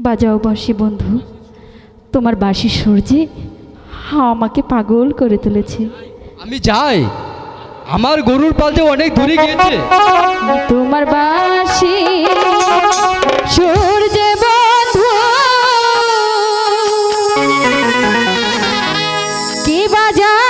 বাজাও বাঁশি বন্ধু। তোমার বাঁশি সূর্যে হা আমাকে পাগল করে তুলেছে। আমি যাই। আমার গরুর পালতে অনেক দূরে গিয়েছে। তোমার বাঁশি সূর্যে বন্ধু। কি বাজা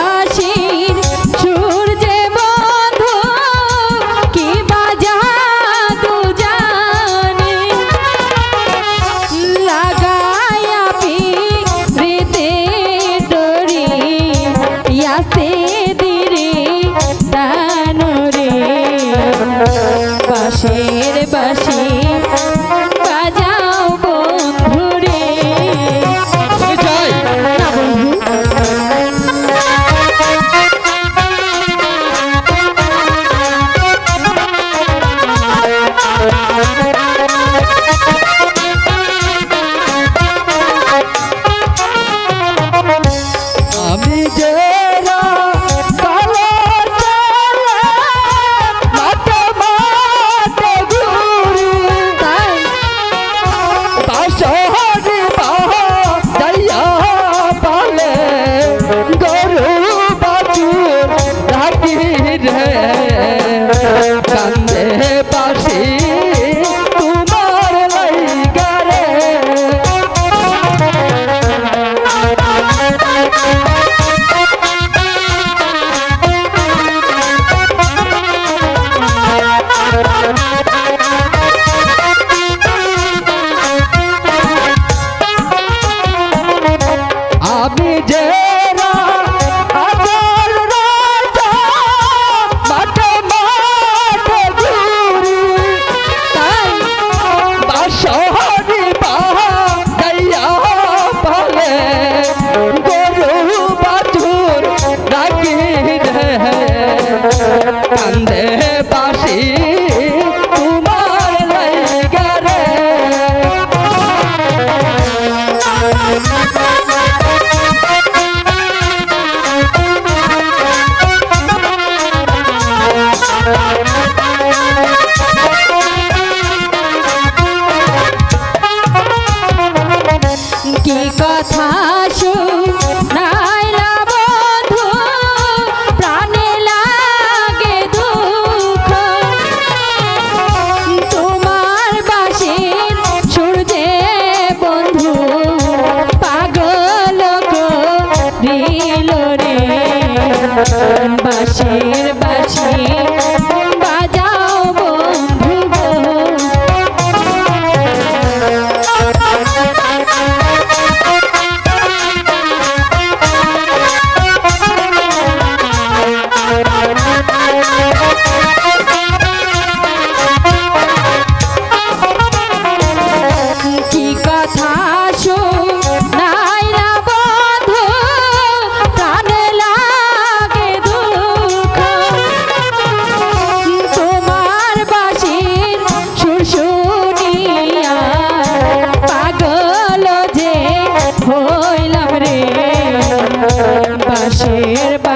বাসের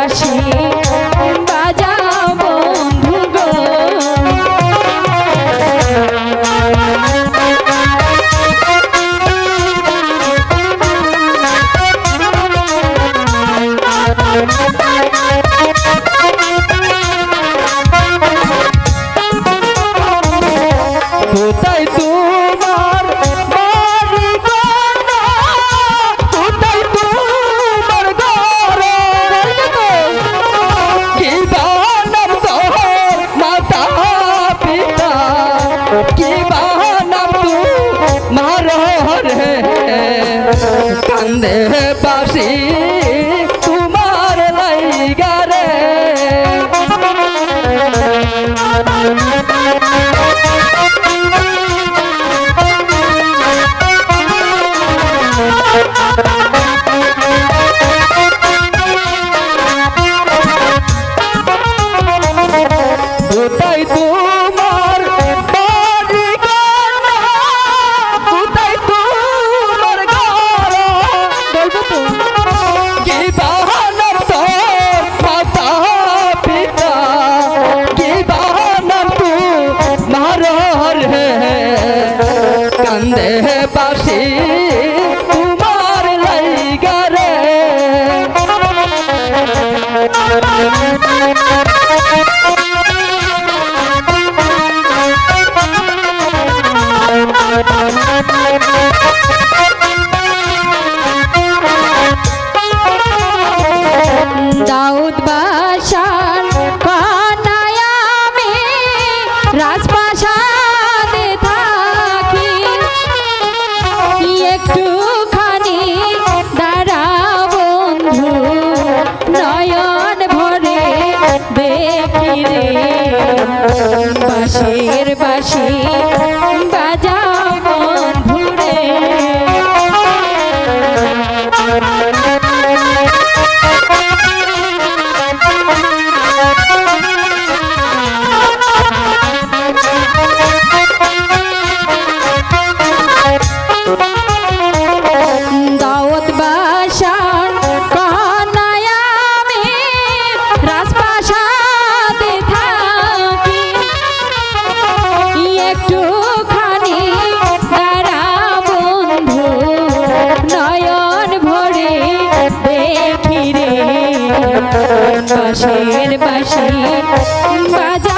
Sashi. মারোহর হে কান্দে বাসি তোমার লাইগা রসের বাসি বাজা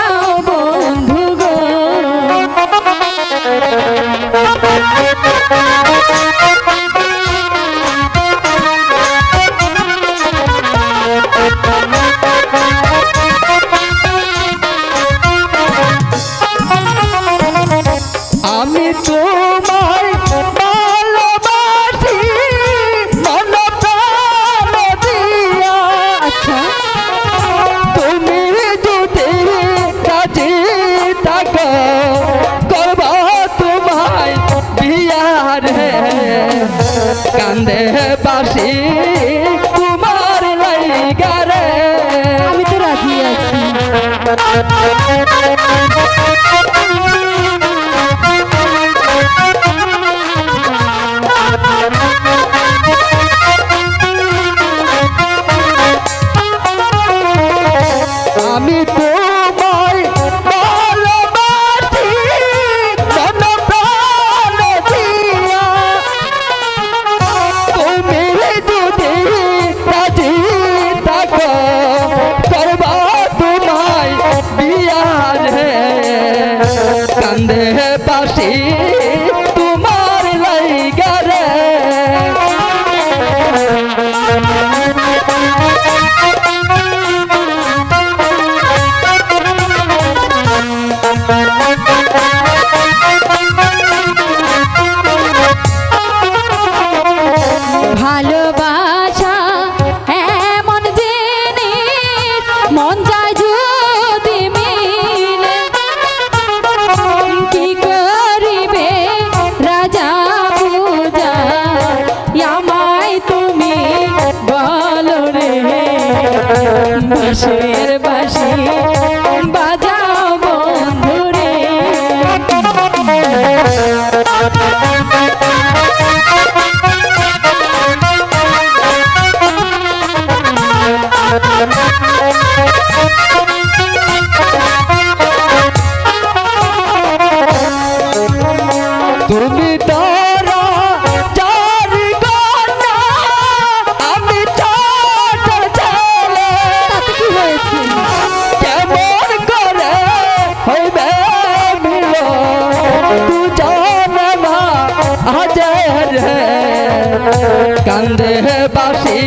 আসে কান্দে বাসী